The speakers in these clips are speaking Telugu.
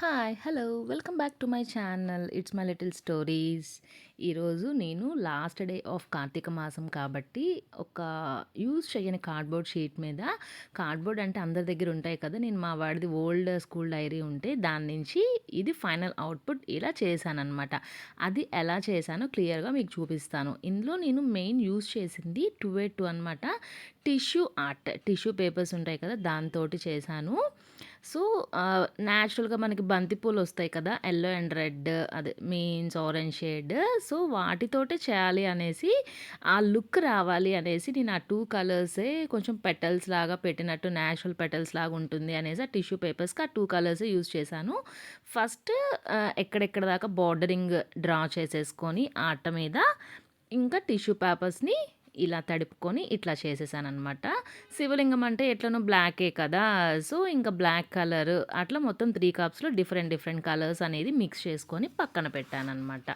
Hi hello welcome back to my channel it's my little stories ఈరోజు నేను లాస్ట్ డే ఆఫ్ కార్తీక మాసం కాబట్టి ఒక యూజ్ చేయని కార్డ్బోర్డ్ షీట్ మీద కార్డ్బోర్డ్ అంటే అందరి దగ్గర ఉంటాయి కదా నేను మా వాడిది ఓల్డ్ స్కూల్ డైరీ ఉంటే దాని నుంచి ఇది ఫైనల్ అవుట్పుట్ ఇలా చేశానమాట అది ఎలా చేశానో క్లియర్గా మీకు చూపిస్తాను. ఇందులో నేను మెయిన్ యూజ్ చేసింది టూ ఎయిట్ టూ అనమాట టిష్యూ ఆర్ట్ టిష్యూ పేపర్స్ ఉంటాయి కదా దాంతో చేశాను. సో న్యాచురల్గా మనకి బంతిపూలు వస్తాయి కదా ఎల్లో అండ్ రెడ్ అదే మీన్స్ ఆరెంజ్ షేడ్. సో వాటితోటే చేయాలి అనేసి ఆ లుక్ రావాలి అనేసి నేను ఆ టూ కలర్సే కొంచెం పెటల్స్ లాగా పెట్టినట్టు న్యాచురల్ పెటల్స్ లాగా ఉంటుంది అనేసి ఆ టిష్యూ పేపర్స్కి ఆ టూ కలర్సే యూజ్ చేశాను. ఫస్ట్ ఎక్కడెక్కడ దాకా బార్డరింగ్ డ్రా చేసేసుకొని ఆట మీద ఇంకా టిష్యూ పేపర్స్ని ఇలా తడుపుకొని ఇట్లా చేసేసాను అనమాట శివలింగం అంటే ఎట్లనో బ్లాకే కదా సో ఇంకా బ్లాక్ కలర్ అట్లా మొత్తం త్రీ కప్స్లో డిఫరెంట్ డిఫరెంట్ కలర్స్ అనేది మిక్స్ చేసుకొని పక్కన పెట్టాను అనమాట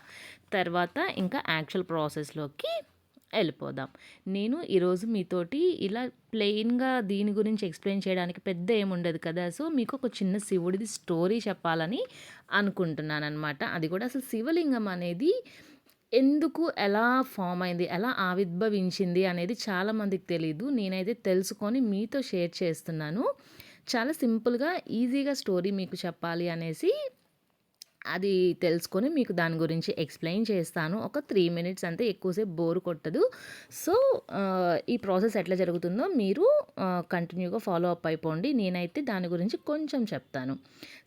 తర్వాత ఇంకా యాక్చువల్ ప్రాసెస్లోకి వెళ్ళిపోదాం. నేను ఈరోజు మీతోటి ఇలా ప్లెయిన్గా దీని గురించి ఎక్స్ప్లెయిన్ చేయడానికి పెద్ద ఏముండదు కదా సో మీకు ఒక చిన్న శివుడిది స్టోరీ చెప్పాలని అనుకుంటున్నాను అనమాట అది కూడా అసలు శివలింగం అనేది ఎందుకు ఎలా ఫామ్ అయింది ఎలా ఆవిర్భవించింది అనేది చాలామందికి తెలియదు నేనైతే తెలుసుకొని మీతో షేర్ చేస్తున్నాను. చాలా సింపుల్గా ఈజీగా స్టోరీ మీకు చెప్పాలి అనేసి అది తెలుసుకొని మీకు దాని గురించి ఎక్స్ప్లెయిన్ చేస్తాను. ఒక త్రీ మినిట్స్ అంతే ఎక్కువసేపు బోర్ కొట్టదు. సో ఈ ప్రాసెస్ ఎట్లా జరుగుతుందో మీరు కంటిన్యూగా ఫాలో అప్ అయిపోండి. నేనైతే దాని గురించి కొంచెం చెప్తాను.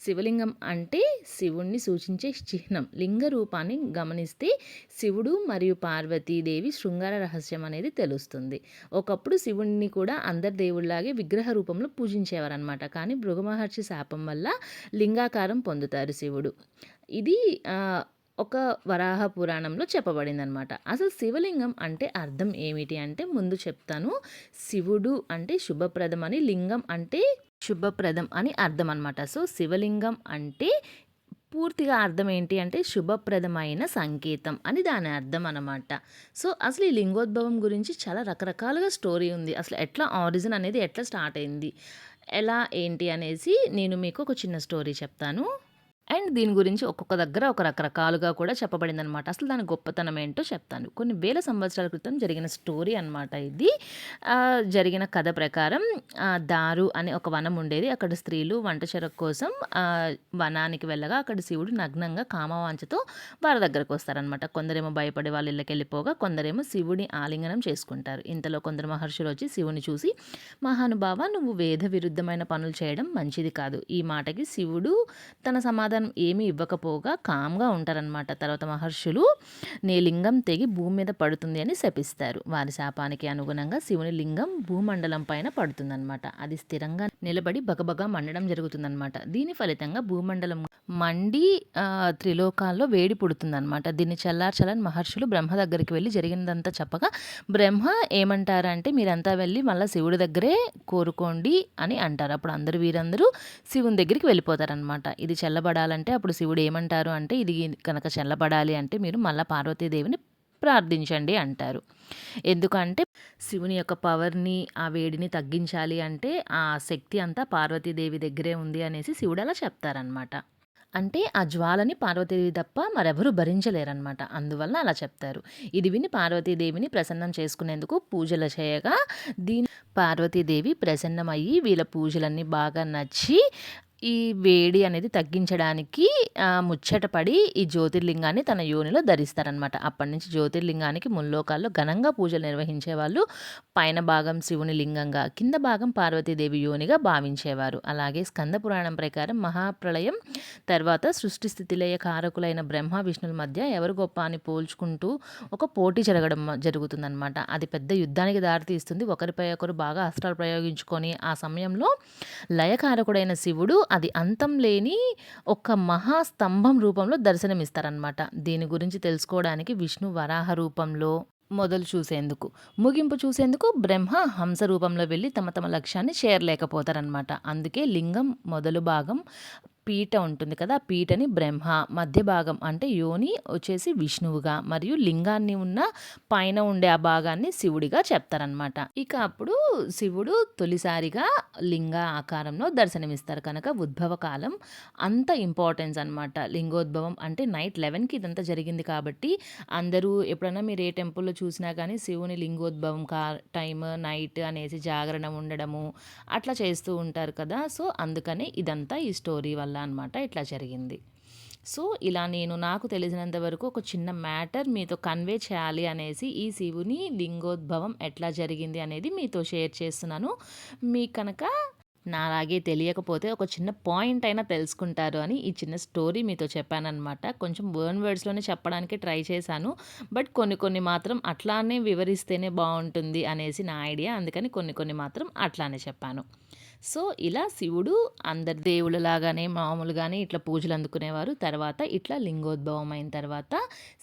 శివలింగం అంటే శివుణ్ణి సూచించే చిహ్నం. లింగ రూపాన్ని గమనిస్తే శివుడు మరియు పార్వతీదేవి శృంగార రహస్యం అనేది తెలుస్తుంది. ఒకప్పుడు శివుణ్ణి కూడా అందరి దేవుళ్ళలాగే విగ్రహ రూపంలో పూజించేవారనమాట కానీ భృగమహర్షి శాపం వల్ల లింగాకారం పొందుతారు శివుడు. ఇది ఒక వరాహ పురాణంలో చెప్పబడింది అనమాట అసలు శివలింగం అంటే అర్థం ఏమిటి అంటే ముందు చెప్తాను. శివుడు అంటే శుభప్రదం అని లింగం అంటే శుభప్రదం అని అర్థం అనమాట సో శివలింగం అంటే పూర్తిగా అర్థం ఏంటి అంటే శుభప్రదమైన సంకేతం అని దాని అర్థం అనమాట సో అసలు ఈ లింగోద్భవం గురించి చాలా రకరకాలుగా స్టోరీ ఉంది. అసలు ఎట్లా ఆరిజిన్ అనేది ఎట్లా స్టార్ట్ అయింది? ఎలా ఏంటి అనేసి నేను మీకు ఒక చిన్న స్టోరీ చెప్తాను. అండ్ దీని గురించి ఒక్కొక్క దగ్గర ఒక రకరకాలుగా కూడా చెప్పబడిందనమాట అసలు దాని గొప్పతనం ఏంటో చెప్తాను. కొన్ని వేల సంవత్సరాల క్రితం జరిగిన స్టోరీ అనమాట ఇది. జరిగిన కథ ప్రకారం దారు అనే ఒక వనం ఉండేది. అక్కడ స్త్రీలు వంట చెరకు కోసం వనానికి వెళ్ళగా అక్కడ శివుడు నగ్నంగా కామవాంచతో వారి దగ్గరకు వస్తారనమాట కొందరేమో భయపడే వాళ్ళ ఇళ్ళకి వెళ్ళిపోగా కొందరేమో శివుని ఆలింగనం చేసుకుంటారు. ఇంతలో కొందరు మహర్షులు వచ్చి శివుని చూసి మహానుభావ నువ్వు వేద విరుద్ధమైన పనులు చేయడం మంచిది కాదు. ఈ మాటకి శివుడు తన సమాధానం సమాధానం ఏమీ ఇవ్వకపోగా కామ్గా ఉంటారనమాట తర్వాత మహర్షులు నీ లింగం తెగి భూమి మీద పడుతుంది అని శపిస్తారు. వారి శాపానికి అనుగుణంగా శివుని లింగం భూమండలం పైన పడుతుందన్నమాట. అది స్థిరంగా నిలబడి బగబగా మండడం జరుగుతుందన్నమాట. దీని ఫలితంగా భూమండలం మండి త్రిలోకాల్లో వేడి పుడుతుందన్నమాట. దీన్ని చల్లార్చాలని మహర్షులు బ్రహ్మ దగ్గరికి వెళ్ళి జరిగినదంతా చెప్పగా బ్రహ్మ ఏమంటారంటే మీరంతా వెళ్ళి మళ్ళీ శివుడి దగ్గరే కోరుకోండి అని అంటారు. అప్పుడు అందరూ వీరందరూ శివుని దగ్గరికి వెళ్ళిపోతారనమాట ఇది చల్లబడాలంటే అప్పుడు శివుడు ఏమంటారు అంటే ఇది కనుక చల్లబడాలి అంటే మీరు మళ్ళీ పార్వతీదేవిని ప్రార్థించండి అంటారు. ఎందుకంటే శివుని యొక్క పవర్ని ఆ వేడిని తగ్గించాలి అంటే ఆ శక్తి అంతా పార్వతీదేవి దగ్గరే ఉంది అనేసి శివుడు అలా చెప్తారనమాట అంటే ఆ జ్వాలని పార్వతీదేవి తప్ప మరెవరూ భరించలేరనమాట అందువల్ల అలా చెప్తారు. ఇది విని పార్వతీదేవిని ప్రసన్నం చేసుకునేందుకు పూజలు చేయగా దీని పార్వతీదేవి ప్రసన్నమయ్యి వీళ్ళ పూజలన్నీ బాగా నచ్చి ఈ వేడి అనేది తగ్గించడానికి ముచ్చటపడి ఈ జ్యోతిర్లింగాన్ని తన యోనిలో ధరిస్తారనమాట అప్పటి నుంచి జ్యోతిర్లింగానికి ముల్లోకాల్లో ఘనంగా పూజలు నిర్వహించే వాళ్ళు పైన భాగం శివుని లింగంగా కింద భాగం పార్వతీదేవి యోనిగా భావించేవారు. అలాగే స్కంద పురాణం ప్రకారం మహాప్రళయం తర్వాత సృష్టి స్థితిలయ కారకులైన బ్రహ్మ విష్ణుల మధ్య ఎవరు గొప్ప అని పోల్చుకుంటూ ఒక పోటీ జరగడం జరుగుతుందనమాట అది పెద్ద యుద్ధానికి దారితీస్తుంది. ఒకరిపై ఒకరు బాగా అస్త్రాలు ప్రయోగించుకొని ఆ సమయంలో లయకారకుడైన శివుడు అది అంతం లేని ఒక మహాస్తంభం రూపంలో దర్శనమిస్తారనమాట దీని గురించి తెలుసుకోవడానికి విష్ణు వరాహ రూపంలో మొదలు చూసేందుకు ముగింపు చూసేందుకు బ్రహ్మ హంస రూపంలో వెళ్ళి తమ తమ లక్ష్యాన్ని చేరలేకపోతారనమాట అందుకే లింగం మొదలు భాగం పీట ఉంటుంది కదా ఆ పీటని బ్రహ్మ మధ్య భాగం అంటే యోని వచ్చేసి విష్ణువుగా మరియు లింగాన్ని ఉన్న పైన ఉండే ఆ భాగాన్ని శివుడిగా చెప్తారనమాట ఇక అప్పుడు శివుడు తొలిసారిగా లింగ ఆకారంలో దర్శనమిస్తారు. కనుక ఉద్భవ కాలం అంత ఇంపార్టెన్స్ అనమాట లింగోద్భవం అంటే నైట్ లెవెన్కి ఇదంతా జరిగింది కాబట్టి అందరూ ఎప్పుడైనా మీరు ఏ టెంపుల్లో చూసినా కానీ శివుని లింగోద్భవం కా టైం నైట్ అనేసి జాగరణ ఉండడము అట్లా చేస్తూ ఉంటారు కదా. సో అందుకనే ఇదంతా ఈ స్టోరీ వల్ల అనమాట ఇట్లా జరిగింది. సో ఇలా నేను నాకు తెలిసినంత వరకు ఒక చిన్న మ్యాటర్ మీతో కన్వే చేయాలి అనేసి ఈ శివుని లింగోద్భవం ఎట్లా జరిగింది అనేది మీతో షేర్ చేస్తున్నాను. మీ కనుక నాలాగే తెలియకపోతే ఒక చిన్న పాయింట్ అయినా తెలుసుకుంటారు అని ఈ చిన్న స్టోరీ మీతో చెప్పానమాట కొంచెం వర్న్ వర్డ్స్లోనే చెప్పడానికి ట్రై చేశాను. బట్ కొన్ని కొన్ని మాత్రం అట్లానే వివరిస్తేనే బాగుంటుంది అనేసి నా ఐడియా. అందుకని కొన్ని కొన్ని మాత్రం అట్లానే చెప్పాను. సో ఇలా శివుడు అందరి దేవుళ్ళలాగానే మామూలుగానే ఇట్లా పూజలు అందుకునేవారు. తర్వాత ఇట్లా లింగోద్భవం అయిన తర్వాత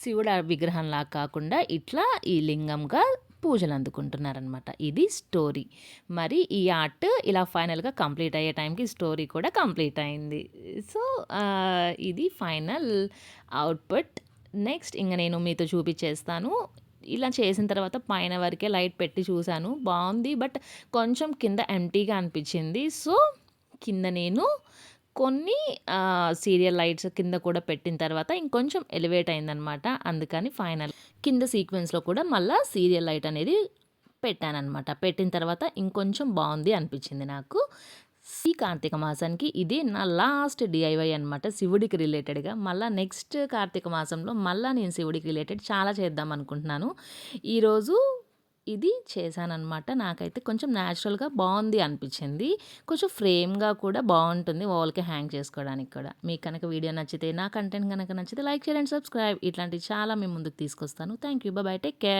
శివుడు ఆ విగ్రహంలా కాకుండా ఇట్లా ఈ లింగంగా పూజలు అందుకుంటున్నారనమాట ఇది స్టోరీ. మరి ఈ ఆర్ట్ ఇలా ఫైనల్గా కంప్లీట్ అయ్యే టైంకి స్టోరీ కూడా కంప్లీట్ అయింది. సో ఇది ఫైనల్ అవుట్పుట్. నెక్స్ట్ ఇంకా నేను మీతో చూపించేస్తాను. ఇలా చేసిన తర్వాత పైన వరకే లైట్ పెట్టి చూశాను. బాగుంది. బట్ కొంచెం కింద ఎంటీగా అనిపించింది. సో కింద నేను కొన్ని సీరియల్ లైట్స్ కింద కూడా పెట్టిన తర్వాత ఇంకొంచెం ఎలివేట్ అయిందనమాట అందుకని ఫైనల్ కింద సీక్వెన్స్లో కూడా మళ్ళీ సీరియల్ లైట్ అనేది పెట్టానమాట పెట్టిన తర్వాత ఇంకొంచెం బాగుంది అనిపించింది నాకు. ఈ కార్తీక మాసానికి ఇది నా లాస్ట్ డిఐవై అనమాట శివుడికి రిలేటెడ్గా. మళ్ళీ నెక్స్ట్ కార్తీక మాసంలో మళ్ళీ నేను శివుడికి రిలేటెడ్ చాలా చేద్దాం అనుకుంటున్నాను. ఈరోజు ఇది చేశానమాట నాకైతే కొంచెం న్యాచురల్గా బాగుంది అనిపించింది. కొంచెం ఫ్రేమ్గా కూడా బాగుంటుంది వాల్కి హ్యాంగ్ చేసుకోవడానికి కూడా. మీకు కనుక వీడియో నచ్చితే నా కంటెంట్ కనుక నచ్చితే లైక్ చేయండి సబ్స్క్రైబ్. ఇట్లాంటివి చాలా మేము ముందుకు తీసుకొస్తాను. Thank you bye take care.